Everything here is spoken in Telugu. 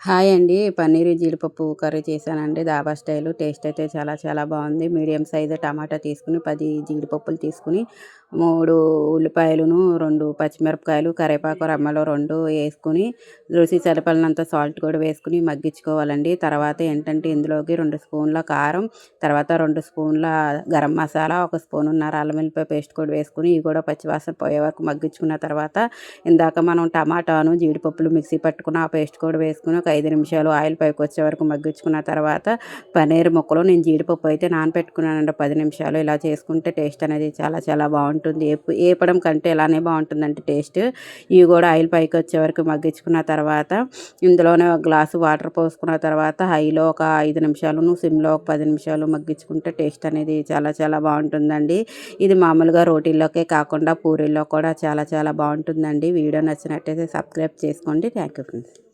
హాయ్ అండి. పన్నీర్ జీడిపప్పు కర్రీ చేశానండి. దాబా స్టైలు. టేస్ట్ అయితే చాలా చాలా బాగుంది. మీడియం సైజు టమాటా తీసుకుని పది జీడిపప్పులు తీసుకుని మూడు ఉల్లిపాయలను రెండు పచ్చిమిరపకాయలు కరివేపాకు రమ్మలు రెండు వేసుకుని రుచి సరిపడినంత సాల్ట్ కూడా వేసుకుని మగ్గించుకోవాలండి. తర్వాత ఏంటంటే ఇందులోకి రెండు స్పూన్ల కారం తర్వాత రెండు స్పూన్ల గరం మసాలా ఒక స్పూన్ ఉన్నారు అల్లం వెల్లిపాయ పేస్ట్ కూడా వేసుకుని ఇవి కూడా పచ్చివాసన పోయే వరకు మగ్గించుకున్న తర్వాత ఇందాక మనం టమాటాను జీడిపప్పులు మిక్సీ పట్టుకున్న ఆ పేస్ట్ కూడా వేసుకుని ఒక ఐదు నిమిషాలు ఆయిల్ పైకి వచ్చే వరకు మగ్గించుకున్న తర్వాత పన్నీర్ ముక్కలు నేను జీడిపప్పు అయితే నానపెట్టుకున్నానండి పది నిమిషాలు ఇలా చేసుకుంటే టేస్ట్ అనేది చాలా చాలా బాగుంటుంది. ఏపడం కంటే ఇలానే బాగుంటుందంటే టేస్ట్. ఇవి కూడా ఆయిల్ పైకి వచ్చే వరకు మగ్గించుకున్న తర్వాత ఇందులోనే ఒక గ్లాసు వాటర్ పోసుకున్న తర్వాత హైలో ఒక ఐదు నిమిషాలు సిమ్లో ఒక పది నిమిషాలు మగ్గించుకుంటే టేస్ట్ అనేది చాలా చాలా బాగుంటుందండి. ఇది మామూలుగా రోటీల్లోకే కాకుండా పూరీల్లో కూడా చాలా చాలా బాగుంటుందండి. వీడియో నచ్చినట్టయితే సబ్స్క్రైబ్ చేసుకోండి. Thank you friends.